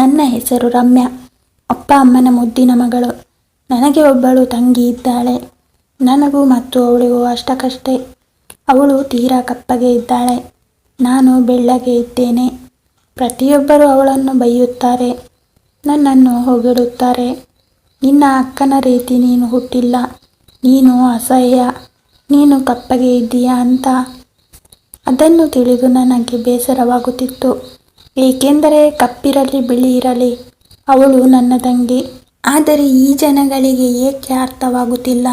ನನ್ನ ಹೆಸರು ರಮ್ಯಾ. ಅಪ್ಪ ಅಮ್ಮನ ಮುದ್ದಿನ ಮಗಳು. ನನಗೆ ಒಬ್ಬಳು ತಂಗಿ ಇದ್ದಾಳೆ. ನನಗೂ ಮತ್ತು ಅವಳಿಗೂ ಅಷ್ಟಕ್ಕಷ್ಟೇ. ಅವಳು ತೀರಾ ಕಪ್ಪಗೆ ಇದ್ದಾಳೆ. ನಾನು ಬೆಳ್ಳಗೆ ಇದ್ದೇನೆ. ಪ್ರತಿಯೊಬ್ಬರು ಅವಳನ್ನು ಬೈಯುತ್ತಾರೆ. ನನ್ನನ್ನು ಹೊಗಳುತ್ತಾರೆ. ನಿನ್ನ ಅಕ್ಕನ ರೀತಿ ನೀನು ಹುಟ್ಟಿಲ್ಲ. ನೀನು ಅಸಹ್ಯ. ನೀನು ಕಪ್ಪಗೆ ಇದ್ದೀಯಾ ಅಂತ. ಅದನ್ನು ತಿಳಿದು ನನಗೆ ಬೇಸರವಾಗುತ್ತಿತ್ತು. ಏಕೆಂದರೆ ಕಪ್ಪಿರಲಿ ಬಿಳಿ ಇರಲಿ ಅವಳು ನನ್ನ ತಂಗಿ ಆದರೆ ಈ ಜನಗಳಿಗೆ ಏಕೆ ಅರ್ಥವಾಗುತ್ತಿಲ್ಲ?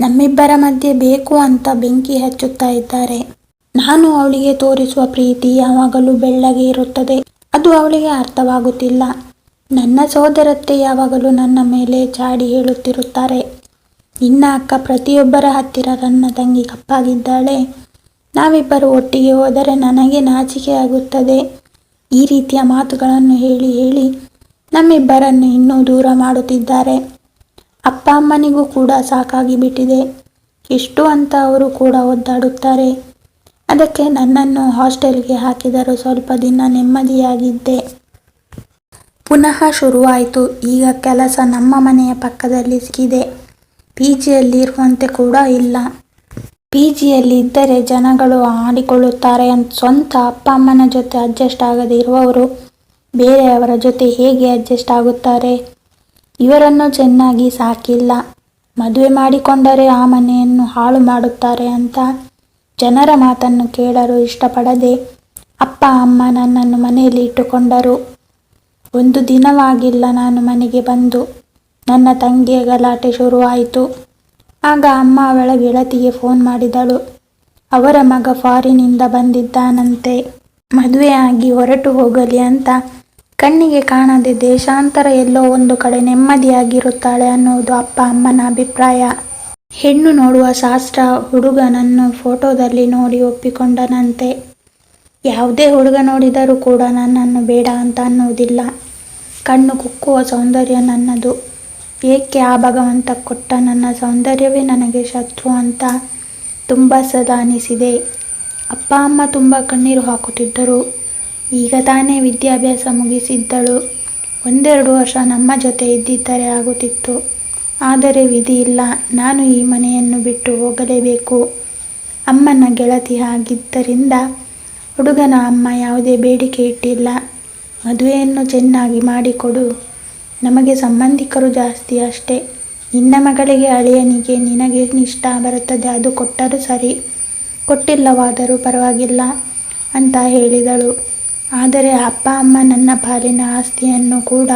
ನಮ್ಮಿಬ್ಬರ ಮಧ್ಯೆ ಬೇಕು ಅಂತ ಬೆಂಕಿ ಹಚ್ಚುತ್ತಾ ಇದ್ದಾರೆ. ನಾನು ಅವಳಿಗೆ ತೋರಿಸುವ ಪ್ರೀತಿ ಯಾವಾಗಲೂ ಬೆಳ್ಳಗೆ ಇರುತ್ತದೆ. ಅದು ಅವಳಿಗೆ ಅರ್ಥವಾಗುತ್ತಿಲ್ಲ. ನನ್ನ ಸೋದರತ್ತೆ ಯಾವಾಗಲೂ ನನ್ನ ಮೇಲೆ ಚಾಡಿ ಹೇಳುತ್ತಿರುತ್ತಾರೆ. ನಿನ್ನ ಅಕ್ಕ ಪ್ರತಿಯೊಬ್ಬರ ಹತ್ತಿರ ನನ್ನ ತಂಗಿ ಕಪ್ಪಾಗಿದ್ದಾಳೆ. ನಾವಿಬ್ಬರು ಒಟ್ಟಿಗೆ ಹೋದರೆ ನನಗೆ ನಾಚಿಕೆ ಆಗುತ್ತದೆ ಈ ರೀತಿಯ ಮಾತುಗಳನ್ನು ಹೇಳಿ ಹೇಳಿ ನಮ್ಮಿಬ್ಬರನ್ನು ಇನ್ನೂ ದೂರ ಮಾಡುತ್ತಿದ್ದಾರೆ. ಅಪ್ಪ ಅಮ್ಮನಿಗೂ ಕೂಡ ಸಾಕಾಗಿ ಬಿಟ್ಟಿದೆ. ಎಷ್ಟು ಅಂತ ಅವರು ಕೂಡ ಒದ್ದಾಡುತ್ತಾರೆ. ಅದಕ್ಕೆ ನನ್ನನ್ನು ಹಾಸ್ಟೆಲ್ಗೆ ಹಾಕಿದರು ಸ್ವಲ್ಪ ದಿನ ನೆಮ್ಮದಿಯಾಗಿದ್ದೆ. ಪುನಃ ಶುರುವಾಯಿತು. ಈಗ ಕೆಲಸ ನಮ್ಮ ಮನೆಯ ಪಕ್ಕದಲ್ಲಿ ಸಿಕ್ಕಿದೆ. ಪಿ ಜಿಯಲ್ಲಿ ಇರುವಂತೆ ಕೂಡ ಇಲ್ಲ. ಪಿ ಜಿಯಲ್ಲಿ ಇದ್ದರೆ ಜನಗಳು ಆಡಿಕೊಳ್ಳುತ್ತಾರೆ ಅಂತ ಸ್ವಂತ ಅಪ್ಪ ಅಮ್ಮನ ಜೊತೆ ಅಡ್ಜಸ್ಟ್ ಆಗದೆ ಇರುವವರು ಬೇರೆಯವರ ಜೊತೆ ಹೇಗೆ ಅಡ್ಜಸ್ಟ್ ಆಗುತ್ತಾರೆ? ಇವರನ್ನು ಚೆನ್ನಾಗಿ ಸಾಕಿಲ್ಲ. ಮದುವೆ ಮಾಡಿಕೊಂಡರೆ ಆ ಮನೆಯನ್ನು ಹಾಳು ಮಾಡುತ್ತಾರೆ ಅಂತ ಜನರ ಮಾತನ್ನು ಕೇಳಲು ಇಷ್ಟಪಡದೆ ಅಪ್ಪ, ಅಮ್ಮ ನನ್ನನ್ನು ಮನೆಯಲ್ಲಿ ಇಟ್ಟುಕೊಂಡರು. ಒಂದು ದಿನವಾಗಿಲ್ಲ ನಾನು ಮನೆಗೆ ಬಂದು. ನನ್ನ ತಂಗಿಯ ಗಲಾಟೆ ಶುರುವಾಯಿತು. ಆಗ ಅಮ್ಮ ಅವಳ ಗೆಳತಿಗೆ ಫೋನ್ ಮಾಡಿದಳು. ಅವರ ಮಗ ಫಾರಿನಿಂದ ಬಂದಿದ್ದಾನಂತೆ. ಆಗಿ ಹೊರಟು ಹೋಗಲಿ ಅಂತ. ಕಣ್ಣಿಗೆ ಕಾಣದೆ ದೇಶಾಂತರ ಎಲ್ಲೋ ಒಂದು ಕಡೆ ನೆಮ್ಮದಿಯಾಗಿರುತ್ತಾಳೆ ಅನ್ನೋದು ಅಪ್ಪ ಅಮ್ಮನ ಅಭಿಪ್ರಾಯ. ಹೆಣ್ಣು ನೋಡುವ ಶಾಸ್ತ್ರ ಹುಡುಗನನ್ನು ಫೋಟೋದಲ್ಲಿ ನೋಡಿ ಒಪ್ಪಿಕೊಂಡನಂತೆ. ಯಾವುದೇ ಹುಡುಗ ನೋಡಿದರೂ ಕೂಡ ನನ್ನನ್ನು ಬೇಡ ಅಂತ ಅನ್ನೋದಿಲ್ಲ. ಕಣ್ಣು ಕುಕ್ಕುವ ಸೌಂದರ್ಯ ನನ್ನದು. ಏಕೆ ಆ ಭಗವಂತ ಕೊಟ್ಟ ನನ್ನ ಸೌಂದರ್ಯವೇ ನನಗೆ ಶತ್ರು ಅಂತ ತುಂಬ ಸದಾ ಅನಿಸಿದೆ. ಅಪ್ಪ, ಅಮ್ಮ ತುಂಬ ಕಣ್ಣೀರು ಹಾಕುತ್ತಿದ್ದರು. ಈಗ ತಾನೇ ವಿದ್ಯಾಭ್ಯಾಸ ಮುಗಿಸಿದ್ದಳು. ಒಂದೆರಡು ವರ್ಷ ನಮ್ಮ ಜೊತೆ ಇದ್ದಿದ್ದರೆ ಆಗುತ್ತಿತ್ತು. ಆದರೆ ವಿಧಿ ಇಲ್ಲ. ನಾನು ಈ ಮನೆಯನ್ನು ಬಿಟ್ಟು ಹೋಗಲೇಬೇಕು. ಅಮ್ಮನ ಗೆಳತಿ ಆಗಿದ್ದರಿಂದ ಹುಡುಗನ ಅಮ್ಮ ಯಾವುದೇ ಬೇಡಿಕೆ ಇಟ್ಟಿಲ್ಲ. ಮದುವೆಯನ್ನು ಚೆನ್ನಾಗಿ ಮಾಡಿಕೊಡು. ನಮಗೆ ಸಂಬಂಧಿಕರು ಜಾಸ್ತಿ ಅಷ್ಟೇ. ನಿನ್ನ ಮಗಳಿಗೆ ಅಳಿಯನಿಗೆ ನಿನಗೆ ಇಷ್ಟ ಬರುತ್ತದೆ, ಅದು ಕೊಟ್ಟರೂ ಸರಿ. ಕೊಟ್ಟಿಲ್ಲವಾದರೂ ಪರವಾಗಿಲ್ಲ ಅಂತ ಹೇಳಿದಳು. ಆದರೆ ಅಪ್ಪ, ಅಮ್ಮ ನನ್ನ ಪಾಲಿನ ಆಸ್ತಿಯನ್ನು ಕೂಡ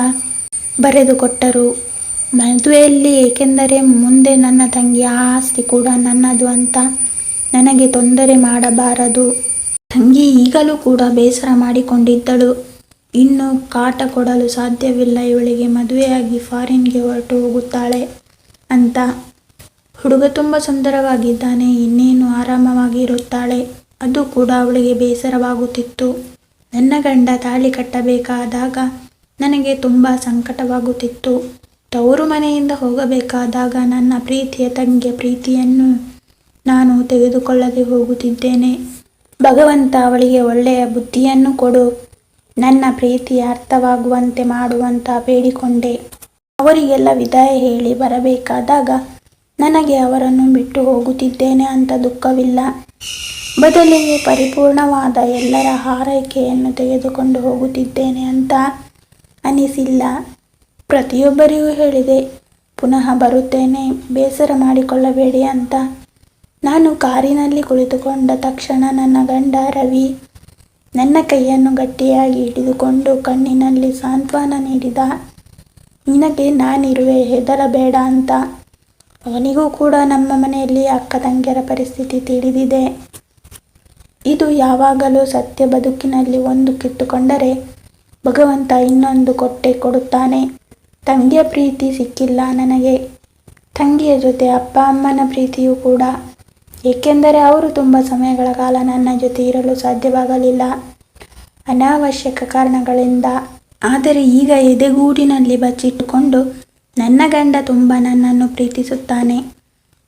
ಬರೆದುಕೊಟ್ಟರು. ಮದುವೆಯಲ್ಲಿ ಏಕೆಂದರೆ ಮುಂದೆ ನನ್ನ ತಂಗಿಯ ಆಸ್ತಿ ಕೂಡ ನನ್ನದು ಅಂತ ನನಗೆ ತೊಂದರೆ ಮಾಡಬಾರದು. ತಂಗಿ ಈಗಲೂ ಕೂಡ ಬೇಸರ ಮಾಡಿಕೊಂಡಿದ್ದಳು. ಇನ್ನು ಕಾಟ ಕೊಡಲು ಸಾಧ್ಯವಿಲ್ಲ, ಇವಳಿಗೆ ಮದುವೆಯಾಗಿ ಫಾರಿನ್ಗೆ ಹೊರಟು ಹೋಗುತ್ತಾಳೆ ಅಂತ. ಹುಡುಗ ತುಂಬ ಸುಂದರವಾಗಿದ್ದಾನೆ, ಇನ್ನೇನು ಆರಾಮವಾಗಿ ಇರುತ್ತಾಳೆ? ಅದು ಕೂಡ ಅವಳಿಗೆ ಬೇಸರವಾಗುತ್ತಿತ್ತು. ನನ್ನ ಗಂಡ ತಾಳಿ ಕಟ್ಟಬೇಕಾದಾಗ ನನಗೆ ತುಂಬ ಸಂಕಟವಾಗುತ್ತಿತ್ತು. ತವರು ಮನೆಯಿಂದ ಹೋಗಬೇಕಾದಾಗ ನನ್ನ ಪ್ರೀತಿಯ ತಂಗಿಯ ಪ್ರೀತಿಯನ್ನು ನಾನು ತೆಗೆದುಕೊಳ್ಳದೆ ಹೋಗುತ್ತಿದ್ದೇನೆ. ಭಗವಂತ ಅವಳಿಗೆ ಒಳ್ಳೆಯ ಬುದ್ಧಿಯನ್ನು ಕೊಡು. ನನ್ನ ಪ್ರೀತಿ ಅರ್ಥವಾಗುವಂತೆ ಮಾಡುವಂತ ಬೇಡಿಕೊಂಡೆ. ಅವರಿಗೆಲ್ಲ ವಿದಾಯ ಹೇಳಿ ಬರಬೇಕಾದಾಗ ನನಗೆ ಅವರನ್ನು ಬಿಟ್ಟು ಹೋಗುತ್ತಿದ್ದೇನೆ ಅಂತ ದುಃಖವಿಲ್ಲ. ಬದಲಿಗೆ ಪರಿಪೂರ್ಣವಾದ ಎಲ್ಲರ ಹಾರೈಕೆಯನ್ನು ತೆಗೆದುಕೊಂಡು ಹೋಗುತ್ತಿದ್ದೇನೆ ಅಂತ ಅನಿಸಿಲ್ಲ. ಪ್ರತಿಯೊಬ್ಬರಿಗೂ ಹೇಳಿದೆ, ಪುನಃ ಬರುತ್ತೇನೆ, ಬೇಸರ ಮಾಡಿಕೊಳ್ಳಬೇಡಿ ಅಂತ. ನಾನು ಕಾರಿನಲ್ಲಿ ಕುಳಿತುಕೊಂಡ ತಕ್ಷಣ ನನ್ನ ಗಂಡ ರವಿ ನನ್ನ ಕೈಯನ್ನು ಗಟ್ಟಿಯಾಗಿ ಹಿಡಿದುಕೊಂಡು ಕಣ್ಣಿನಲ್ಲಿ ಸಾಂತ್ವನ ನೀಡಿದ. ನಿನಗೆ ನಾನಿರುವೆ, ಹೆದರಬೇಡ ಅಂತ. ಅವನಿಗೂ ಕೂಡ ನಮ್ಮ ಮನೆಯಲ್ಲಿ ಅಕ್ಕ ತಂಗಿಯರ ಪರಿಸ್ಥಿತಿ ತಿಳಿದಿದೆ. ಇದು ಯಾವಾಗಲೂ ಸತ್ಯ ಬದುಕಿನಲ್ಲಿ ಒಂದು ಕಿತ್ತುಕೊಂಡರೆ ಭಗವಂತ ಇನ್ನೊಂದು ಕೊಟ್ಟೆ ಕೊಡುತ್ತಾನೆ. ತಂಗಿಯ ಪ್ರೀತಿ ಸಿಕ್ಕಿಲ್ಲ ನನಗೆ. ತಂಗಿಯ ಜೊತೆ ಅಪ್ಪ ಅಮ್ಮನ ಪ್ರೀತಿಯೂ ಕೂಡ ಏಕೆಂದರೆ ಅವರು ತುಂಬ ಸಮಯಗಳ ಕಾಲ ನನ್ನ ಜೊತೆ ಇರಲು ಸಾಧ್ಯವಾಗಲಿಲ್ಲ. ಅನಾವಶ್ಯಕ ಕಾರಣಗಳಿಂದ. ಆದರೆ ಈಗ ಎದೆಗೂಡಿನಲ್ಲಿ ಬಚ್ಚಿಟ್ಟುಕೊಂಡು ನನ್ನ ಗಂಡ ತುಂಬ ನನ್ನನ್ನು ಪ್ರೀತಿಸುತ್ತಾನೆ.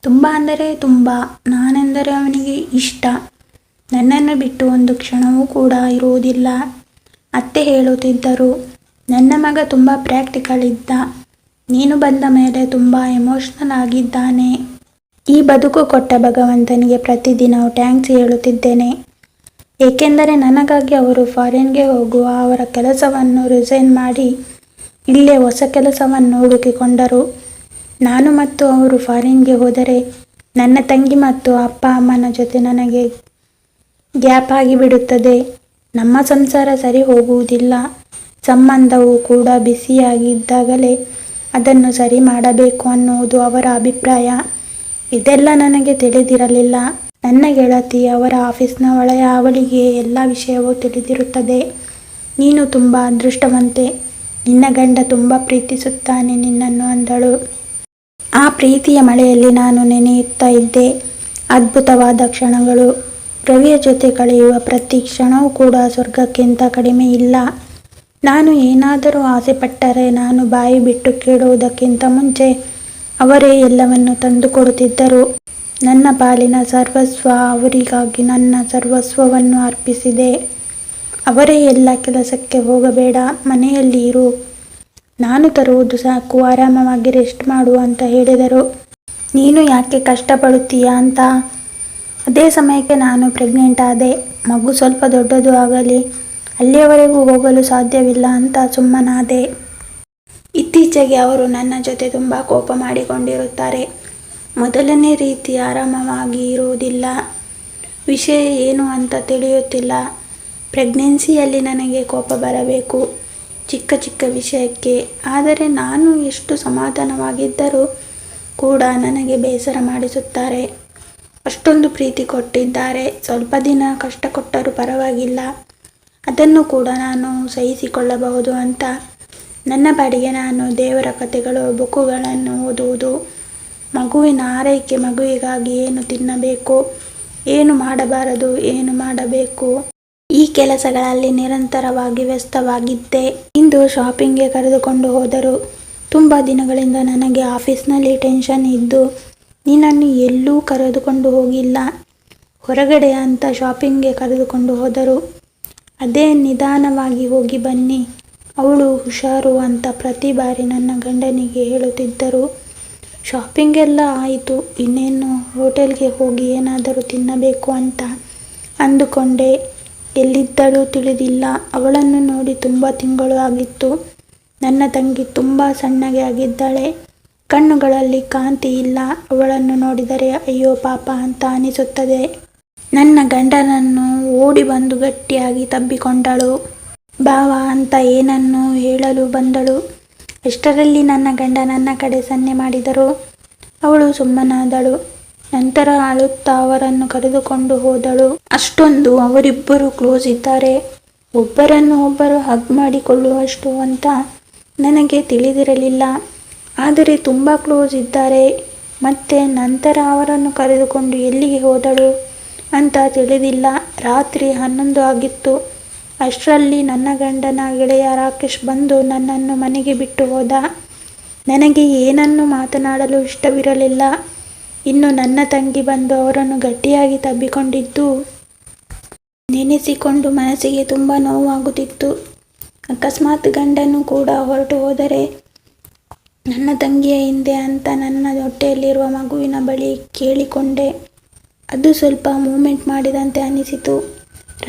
ತುಂಬ ಅಂದರೆ ತುಂಬ, ನಾನೆಂದರೆ ಅವನಿಗೆ ಇಷ್ಟ. ನನ್ನನ್ನು ಬಿಟ್ಟು ಒಂದು ಕ್ಷಣವೂ ಕೂಡ ಇರುವುದಿಲ್ಲ. ಅತ್ತೆ ಹೇಳುತ್ತಿದ್ದರು, ನನ್ನ ಮಗ ತುಂಬ ಪ್ರಾಕ್ಟಿಕಲ್ ಇದ್ದ. ನೀನು ಬಂದ ಮೇಲೆ ತುಂಬ ಎಮೋಷ್ನಲ್ ಆಗಿದ್ದಾನೆ. ಈ ಬದುಕು ಕೊಟ್ಟ ಭಗವಂತನಿಗೆ ಪ್ರತಿದಿನ ಟ್ಯಾಂಕ್ಸ್ ಹೇಳುತ್ತಿದ್ದೇನೆ. ಏಕೆಂದರೆ ನನಗಾಗಿ ಅವರು ಫಾರಿನ್ಗೆ ಹೋಗುವ ಅವರ ಕೆಲಸವನ್ನು ರಿಸೈನ್ ಮಾಡಿ, ಇಲ್ಲೇ ಹೊಸ ಕೆಲಸವನ್ನು ಹುಡುಕಿಕೊಂಡರು. ನಾನು ಮತ್ತು ಅವರು ಫಾರಿನ್ಗೆ ಹೋದರೆ ನನ್ನ ತಂಗಿ ಮತ್ತು ಅಪ್ಪ ಅಮ್ಮನ ಜೊತೆ ನನಗೆ ಗ್ಯಾಪ್ ಆಗಿಬಿಡುತ್ತದೆ. ನಮ್ಮ ಸಂಸಾರ ಸರಿ ಹೋಗುವುದಿಲ್ಲ. ಸಂಬಂಧವು ಕೂಡ ಬಿಸಿಯಾಗಿದ್ದಾಗಲೇ ಅದನ್ನು ಸರಿ ಮಾಡಬೇಕು ಅನ್ನುವುದು ಅವರ ಅಭಿಪ್ರಾಯ. ಇದೆಲ್ಲ ನನಗೆ ತಿಳಿದಿರಲಿಲ್ಲ. ನನ್ನ ಗೆಳತಿ ಅವರ ಆಫೀಸ್ನ ಒಳೆಯ ಅವಳಿಗೆ ಎಲ್ಲ ವಿಷಯವೂ ತಿಳಿದಿರುತ್ತದೆ. ನೀನು ತುಂಬ ಅದೃಷ್ಟವಂತೆ. ನಿನ್ನ ಗಂಡ ತುಂಬ ಪ್ರೀತಿಸುತ್ತಾನೆ ನಿನ್ನನ್ನು ಅಂದಳು. ಆ ಪ್ರೀತಿಯ ಮಳೆಯಲ್ಲಿ ನಾನು ನೆನೆಯುತ್ತಾ ಇದ್ದೆ. ಅದ್ಭುತವಾದ ಕ್ಷಣಗಳು. ರವಿಯ ಜೊತೆ ಕಳೆಯುವ ಪ್ರತಿ ಕ್ಷಣವೂ ಕೂಡ ಸ್ವರ್ಗಕ್ಕಿಂತ ಕಡಿಮೆ ಇಲ್ಲ. ನಾನು ಏನಾದರೂ ಆಸೆಪಟ್ಟರೆ ನಾನು ಬಾಯಿ ಬಿಟ್ಟು ಕೇಳುವುದಕ್ಕಿಂತ ಮುಂಚೆ ಅವರೇ ಎಲ್ಲವನ್ನು ತಂದುಕೊಡುತ್ತಿದ್ದರು. ನನ್ನ ಪಾಲಿನ ಸರ್ವಸ್ವ ಅವರಿಗಾಗಿ ನನ್ನ ಸರ್ವಸ್ವವನ್ನು ಅರ್ಪಿಸಿದೆ. ಅವರೇ ಎಲ್ಲ ಕೆಲಸಕ್ಕೆ ಹೋಗಬೇಡ, ಮನೆಯಲ್ಲಿ ಇರು. ನಾನು ತರುವುದು ಸಾಕು, ಆರಾಮವಾಗಿ ರೆಸ್ಟ್ ಮಾಡು ಅಂತ ಹೇಳಿದರು. ನೀನು ಯಾಕೆ ಕಷ್ಟಪಡುತ್ತೀಯಾ ಅಂತ? ಅದೇ ಸಮಯಕ್ಕೆ ನಾನು ಪ್ರೆಗ್ನೆಂಟ್ ಆದೆ. ಮಗು ಸ್ವಲ್ಪ ದೊಡ್ಡದು ಆಗಲಿ, ಅಲ್ಲಿಯವರೆಗೂ ಹೋಗಲು ಸಾಧ್ಯವಿಲ್ಲ ಅಂತ ಸುಮ್ಮನಾದೆ. ಇತ್ತೀಚೆಗೆ ಅವರು ನನ್ನ ಜೊತೆ ತುಂಬ ಕೋಪ ಮಾಡಿಕೊಂಡಿರುತ್ತಾರೆ. ಮೊದಲನೇ ರೀತಿ ಆರಾಮವಾಗಿ ಇರುವುದಿಲ್ಲ. ವಿಷಯ ಏನು ಅಂತ ತಿಳಿಯುತ್ತಿಲ್ಲ. ಪ್ರೆಗ್ನೆನ್ಸಿಯಲ್ಲಿ ನನಗೆ ಕೋಪ ಬರಬೇಕು. ಚಿಕ್ಕ ಚಿಕ್ಕ ವಿಷಯಕ್ಕೆ. ಆದರೆ ನಾನು ಎಷ್ಟು ಸಮಾಧಾನವಾಗಿದ್ದರೂ ಕೂಡ ನನಗೆ ಬೇಸರ ಮಾಡಿಸುತ್ತಾರೆ. ಅಷ್ಟೊಂದು ಪ್ರೀತಿ ಕೊಟ್ಟಿದ್ದಾರೆ. ಸ್ವಲ್ಪ ದಿನ ಕಷ್ಟ ಕೊಟ್ಟರೂ ಪರವಾಗಿಲ್ಲ. ಅದನ್ನು ಕೂಡ ನಾನು ಸಹಿಸಿಕೊಳ್ಳಬಹುದು ಅಂತ ನನ್ನ ಪಾಡಿಗೆ ನಾನು ದೇವರ ಕಥೆಗಳು ಬುಕ್ಕುಗಳನ್ನು ಓದುವುದು, ಮಗುವಿನ ಆರೈಕೆ, ಮಗುವಿಗಾಗಿ ಏನು ತಿನ್ನಬೇಕು, ಏನು ಮಾಡಬಾರದು, ಏನು ಮಾಡಬೇಕು. ಈ ಕೆಲಸಗಳಲ್ಲಿ ನಿರಂತರವಾಗಿ ವ್ಯಸ್ತವಾಗಿದ್ದೆ. ಇಂದು ಶಾಪಿಂಗ್ಗೆ ಕರೆದುಕೊಂಡು ಹೋದರು. ತುಂಬ ದಿನಗಳಿಂದ ನನಗೆ ಆಫೀಸ್ನಲ್ಲಿ ಟೆನ್ಷನ್ ಇದ್ದು, ನಿನ್ನನ್ನು ಎಲ್ಲೂ ಕರೆದುಕೊಂಡು ಹೋಗಿಲ್ಲ. ಹೊರಗಡೆ ಅಂತ ಶಾಪಿಂಗ್ಗೆ ಕರೆದುಕೊಂಡು ಹೋದರು. ಅದೇ ನಿಧಾನವಾಗಿ ಹೋಗಿ ಬನ್ನಿ. ಅವಳು ಹುಷಾರು ಅಂತ ಪ್ರತಿ ಬಾರಿ ನನ್ನ ಗಂಡನಿಗೆ ಹೇಳುತ್ತಿದ್ದರು. ಶಾಪಿಂಗ್ ಎಲ್ಲ ಆಯಿತು. ಇನ್ನೇನು? ಹೋಟೆಲ್ಗೆ ಹೋಗಿ ಏನಾದರೂ ತಿನ್ನಬೇಕು ಅಂತ ಅಂದುಕೊಂಡೆ. ಎಲ್ಲಿದ್ದಳು ತಿಳಿದಿಲ್ಲ. ಅವಳನ್ನು ನೋಡಿ ತುಂಬ ತಿಂಗಳು ಆಗಿತ್ತು. ನನ್ನ ತಂಗಿ ತುಂಬ ಸಣ್ಣಗೆ ಆಗಿದ್ದಾಳೆ. ಕಣ್ಣುಗಳಲ್ಲಿ ಕಾಂತಿ ಇಲ್ಲ. ಅವಳನ್ನು ನೋಡಿದರೆ, ಅಯ್ಯೋ ಪಾಪ ಅಂತ ಅನಿಸುತ್ತದೆ. ನನ್ನ ಗಂಡನನ್ನು ಓಡಿ ಬಂದು ಗಟ್ಟಿಯಾಗಿ ತಬ್ಬಿಕೊಂಡಳು. ಬಾವ ಅಂತ ಏನನ್ನು ಹೇಳಲು ಬಂದಳು. ಎಷ್ಟರಲ್ಲಿ ನನ್ನ ಗಂಡ ನನ್ನ ಕಡೆ ಸನ್ನೆ ಮಾಡಿದರು ಅವಳು ಸುಮ್ಮನಾದಳು. ನಂತರ ಅಳುತ್ತಾ ಅವರನ್ನು ಕರೆದುಕೊಂಡು ಹೋದಳು. ಅಷ್ಟೊಂದು ಅವರಿಬ್ಬರು ಕ್ಲೋಸ್ ಇದ್ದಾರೆ. ಒಬ್ಬರನ್ನು ಒಬ್ಬರು ಹಗ್ ಮಾಡಿಕೊಳ್ಳುವಷ್ಟು ಅಂತ ನನಗೆ ತಿಳಿದಿರಲಿಲ್ಲ. ಆದರೆ ತುಂಬ ಕ್ಲೋಸ್ ಇದ್ದಾರೆ. ಮತ್ತೆ ನಂತರ ಅವರನ್ನು ಕರೆದುಕೊಂಡು ಎಲ್ಲಿಗೆ ಹೋದಳು ಅಂತ ತಿಳಿದಿಲ್ಲ. ರಾತ್ರಿ ಹನ್ನೊಂದು ಆಗಿತ್ತು. ಅಷ್ಟರಲ್ಲಿ ನನ್ನ ಗಂಡನ ಗೆಳೆಯ ರಾಕೇಶ್ ಬಂದು ನನ್ನನ್ನು ಮನೆಗೆ ಬಿಟ್ಟು ಹೋದ. ನನಗೆ ಏನನ್ನು ಮಾತನಾಡಲು ಇಷ್ಟವಿರಲಿಲ್ಲ. ಇನ್ನು ನನ್ನ ತಂಗಿ ಬಂದು ಅವರನ್ನು ಗಟ್ಟಿಯಾಗಿ ತಬ್ಬಿಕೊಂಡಿದ್ದು ನೆನೆಸಿಕೊಂಡು ಮನಸ್ಸಿಗೆ ತುಂಬ ನೋವಾಗುತ್ತಿತ್ತು. ಅಕಸ್ಮಾತ್ ಗಂಡನು ಕೂಡ ಹೊರಟು ಹೋದರೆ ನನ್ನ ತಂಗಿಯ ಹಿಂದೆ ಅಂತ ನನ್ನ ಹೊಟ್ಟೆಯಲ್ಲಿರುವ ಮಗುವಿನ ಬಳಿ ಕೇಳಿಕೊಂಡೆ. ಅದು ಸ್ವಲ್ಪ ಮೂಮೆಂಟ್ ಮಾಡಿದಂತೆ ಅನಿಸಿತು.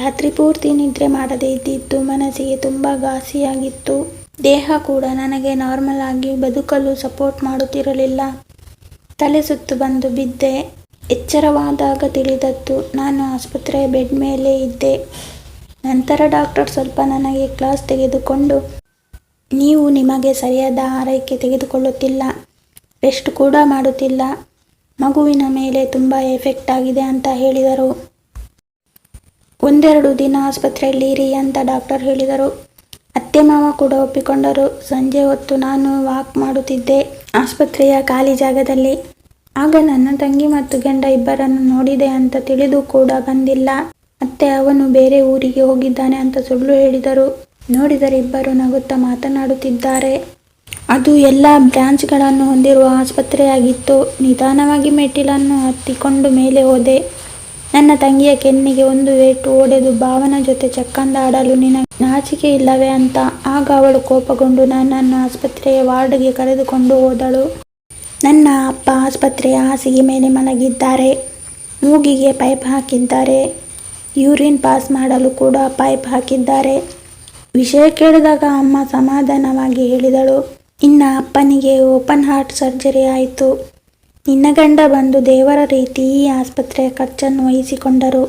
ರಾತ್ರಿ ಪೂರ್ತಿ ನಿದ್ರೆ ಮಾಡದೇ ಇದ್ದಿದ್ದು ಮನಸ್ಸಿಗೆ ತುಂಬ ಘಾಸಿಯಾಗಿತ್ತು. ದೇಹ ಕೂಡ ನನಗೆ ನಾರ್ಮಲ್ ಆಗಿ ಬದುಕಲು ಸಪೋರ್ಟ್ ಮಾಡುತ್ತಿರಲಿಲ್ಲ. ತಲೆ ಸುತ್ತು ಬಂದು ಬಿದ್ದೆ. ಎಚ್ಚರವಾದಾಗ ತಿಳಿದದ್ದು, ನಾನು ಆಸ್ಪತ್ರೆಯ ಬೆಡ್ ಮೇಲೆ ಇದ್ದೆ. ನಂತರ ಡಾಕ್ಟರ್ ಸ್ವಲ್ಪ ನನಗೆ ಕ್ಲಾಸ್ ತೆಗೆದುಕೊಂಡು, ನೀವು ನಿಮಗೆ ಸರಿಯಾದ ಆರೈಕೆ ತೆಗೆದುಕೊಳ್ಳುತ್ತಿಲ್ಲ. ರೆಸ್ಟ್ ಕೂಡ ಮಾಡುತ್ತಿಲ್ಲ. ಮಗುವಿನ ಮೇಲೆ ತುಂಬ ಎಫೆಕ್ಟ್ ಆಗಿದೆ ಅಂತ ಹೇಳಿದರು. ಒಂದೆರಡು ದಿನ ಆಸ್ಪತ್ರೆಯಲ್ಲಿ ಇರಿ ಅಂತ ಡಾಕ್ಟರ್ ಹೇಳಿದರು. ಅತ್ತೆ ಮಾವ ಕೂಡ ಒಪ್ಪಿಕೊಂಡರು. ಸಂಜೆ ಹೊತ್ತು ನಾನು ವಾಕ್ ಮಾಡುತ್ತಿದ್ದೆ ಆಸ್ಪತ್ರೆಯ ಖಾಲಿ ಜಾಗದಲ್ಲಿ. ಆಗ ನನ್ನ ತಂಗಿ ಮತ್ತು ಗಂಡ ಇಬ್ಬರನ್ನು ನೋಡಿದೆ ಅಂತ ತಿಳಿದು ಕೂಡ ಬಂದಿಲ್ಲ. ಮತ್ತೆ ಅವನು ಬೇರೆ ಊರಿಗೆ ಹೋಗಿದ್ದಾನೆ ಅಂತ ಸುಳ್ಳು ಹೇಳಿದರು. ನೋಡಿದರೆ ಇಬ್ಬರು ನಗುತ್ತಾ ಮಾತನಾಡುತ್ತಿದ್ದಾರೆ. ಅದು ಎಲ್ಲ ಬ್ರಾಂಚ್ಗಳನ್ನು ಹೊಂದಿರುವ ಆಸ್ಪತ್ರೆಯಾಗಿತ್ತು. ನಿಧಾನವಾಗಿ ಮೆಟ್ಟಿಲನ್ನು ಹತ್ತಿಕೊಂಡು ಮೇಲೆ ಹೋದೆ. ನನ್ನ ತಂಗಿಯ ಕೆನ್ನಿಗೆ ಒಂದು ಏಟು ಓಡೆದು ಭಾವನ ಜೊತೆ ಚಕ್ಕಂದಾಡಲು ನಿನ ನಾಚಿಕೆ ಇಲ್ಲವೇ ಅಂತ. ಆಗ ಅವಳು ಕೋಪಗೊಂಡು ನನ್ನನ್ನು ಆಸ್ಪತ್ರೆಯ ವಾರ್ಡ್ಗೆ ಕರೆದುಕೊಂಡು ಹೋದಳು. ನನ್ನ ಅಪ್ಪ ಆಸ್ಪತ್ರೆಯ ಹಾಸಿಗೆ ಮೇಲೆ ಮಲಗಿದ್ದಾರೆ. ಮೂಗಿಗೆ ಪೈಪ್ ಹಾಕಿದ್ದಾರೆ. ಯೂರಿನ್ ಪಾಸ್ ಮಾಡಲು ಕೂಡ ಪೈಪ್ ಹಾಕಿದ್ದಾರೆ. ವಿಷಯ ಕೇಳಿದಾಗ ಅಮ್ಮ ಸಮಾಧಾನವಾಗಿ ಹೇಳಿದಳು. ಇನ್ನ ಅಪ್ಪನಿಗೆ ಓಪನ್ ಹಾರ್ಟ್ ಸರ್ಜರಿ ಆಯಿತು. ನಿನ್ನ ಗಂಡ ಬಂದು ದೇವರ ರೀತಿ ಈ ಆಸ್ಪತ್ರೆಯ ಖರ್ಚನ್ನು ವಹಿಸಿಕೊಂಡರು.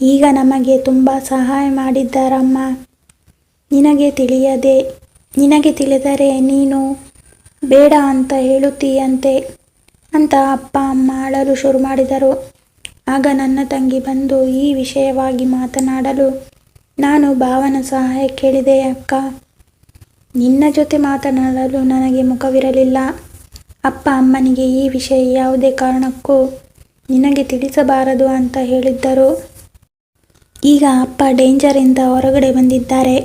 ಈಗ ನಮಗೆ ತುಂಬ ಸಹಾಯ ಮಾಡಿದ್ದಾರಮ್ಮ. ನಿನಗೆ ತಿಳಿಯದೆ, ನಿನಗೆ ತಿಳಿದರೆ ನೀನು ಬೇಡ ಅಂತ ಹೇಳುತ್ತೀಯಂತೆ ಅಂತ ಅಪ್ಪ, ಅಮ್ಮ ಅಳಲು ಶುರು ಮಾಡಿದರು. ಆಗ ನನ್ನ ತಂಗಿ ಬಂದು ಈ ವಿಷಯವಾಗಿ ಮಾತನಾಡಲು, ನಾನು ಭಾವನ ಸಹಾಯ ಕೇಳಿದೆ ಅಕ್ಕ. ನಿನ್ನ ಜೊತೆ ಮಾತನಾಡಲು ನನಗೆ ಮುಖವಿರಲಿಲ್ಲ. ಅಪ್ಪ ಅಮ್ಮನಿಗೆ ಈ ವಿಷಯ ಯಾವುದೇ ಕಾರಣಕ್ಕೂ ನಿನಗೆ ತಿಳಿಸಬಾರದು ಅಂತ ಹೇಳಿದ್ದರು. ಈಗ ಅಪ್ಪ ಡೇಂಜರಿಂದ ಹೊರಗಡೆ ಬಂದಿದ್ದಾರೆ.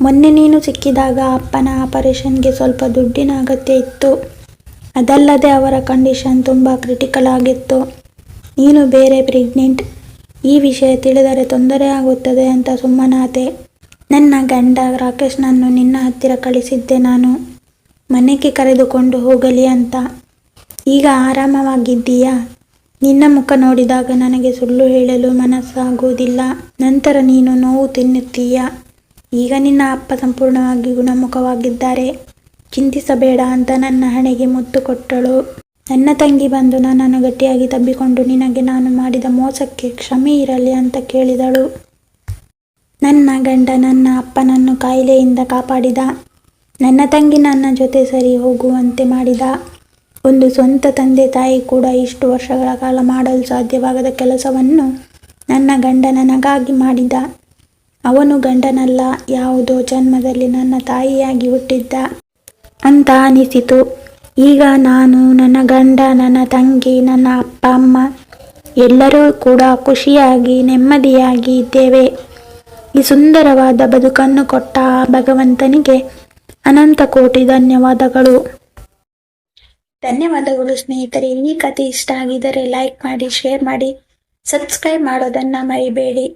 ಮೊನ್ನೆ ನೀನು ಸಿಕ್ಕಿದಾಗ ಅಪ್ಪನ ಆಪರೇಷನ್ಗೆ ಸ್ವಲ್ಪ ದುಡ್ಡಿನ ಅಗತ್ಯ ಇತ್ತು. ಅದಲ್ಲದೆ ಅವರ ಕಂಡೀಷನ್ ತುಂಬ ಕ್ರಿಟಿಕಲ್ ಆಗಿತ್ತು. ನೀನು ಬೇರೆ ಪ್ರೆಗ್ನೆಂಟ್ ಈ ವಿಷಯ ತಿಳಿದರೆ ತೊಂದರೆ ಆಗುತ್ತದೆ ಅಂತ ಸುಮ್ಮನಾದೆ. ನನ್ನ ಗಂಡ ರಾಕೇಶ್ನನ್ನು ನಿನ್ನ ಹತ್ತಿರ ಕಳಿಸಿದ್ದೆ ನಾನು. ಮನೆಗೆ ಕರೆದುಕೊಂಡು ಹೋಗಲಿ ಅಂತ. ಈಗ ಆರಾಮವಾಗಿದ್ದೀಯಾ? ನಿನ್ನ ಮುಖ ನೋಡಿದಾಗ ನನಗೆ ಸುಳ್ಳು ಹೇಳಲು ಮನಸ್ಸಾಗುವುದಿಲ್ಲ. ನಂತರ ನೀನು ನೋವು ತಿನ್ನುತ್ತೀಯ? ಈಗ ನಿನ್ನ ಅಪ್ಪ ಸಂಪೂರ್ಣವಾಗಿ ಗುಣಮುಖವಾಗಿದ್ದಾರೆ. ಚಿಂತಿಸಬೇಡ ಅಂತ ನನ್ನ ಹಣೆಗೆ ಮುತ್ತು ಕೊಟ್ಟಳು. ನನ್ನ ತಂಗಿ ಬಂದು ನನ್ನನ್ನು ಗಟ್ಟಿಯಾಗಿ ತಬ್ಬಿಕೊಂಡು ನಿನಗೆ ನಾನು ಮಾಡಿದ ಮೋಸಕ್ಕೆ ಕ್ಷಮೆ ಇರಲಿ ಅಂತ ಕೇಳಿದಳು. ನನ್ನ ಗಂಡ ನನ್ನ ಅಪ್ಪನನ್ನು ಕಾಯಿಲೆಯಿಂದ ಕಾಪಾಡಿದ. ನನ್ನ ತಂಗಿ ನನ್ನ ಜೊತೆ ಸರಿ ಹೋಗುವಂತೆ ಮಾಡಿದ ಒಂದು ಸ್ವಂತ ತಂದೆ ತಾಯಿ ಕೂಡ ಇಷ್ಟು ವರ್ಷಗಳ ಕಾಲ ಮಾಡಲು ಸಾಧ್ಯವಾಗದ ಕೆಲಸವನ್ನು ನನ್ನ ಗಂಡ ನನಗಾಗಿ ಮಾಡಿದ. ಅವನು ಗಂಡನಲ್ಲ, ಯಾವುದೋ ಜನ್ಮದಲ್ಲಿ ನನ್ನ ತಾಯಿಯಾಗಿ ಹುಟ್ಟಿದ್ದ ಅಂತ ಅನಿಸಿತು. ಈಗ ನಾನು ನನ್ನ ಗಂಡ, ನನ್ನ ತಂಗಿ, ನನ್ನ ಅಪ್ಪ, ಅಮ್ಮ ಎಲ್ಲರೂ ಕೂಡ ಖುಷಿಯಾಗಿ, ನೆಮ್ಮದಿಯಾಗಿ ಇದ್ದೇವೆ. ಈ ಸುಂದರವಾದ ಬದುಕನ್ನು ಕೊಟ್ಟ ಭಗವಂತನಿಗೆ ಅನಂತ ಕೋಟಿ ಧನ್ಯವಾದಗಳು. ಧನ್ಯವಾದಗಳು ಸ್ನೇಹಿತರೆ. ಈ ಕಥೆ ಇಷ್ಟ ಆಗಿದರೆ ಲೈಕ್ ಮಾಡಿ ಶೇರ್ ಮಾಡಿ ಸಬ್ಸ್ಕ್ರೈಬ್ ಮಾಡೋದನ್ನ ಮರಿಬೇಡಿ.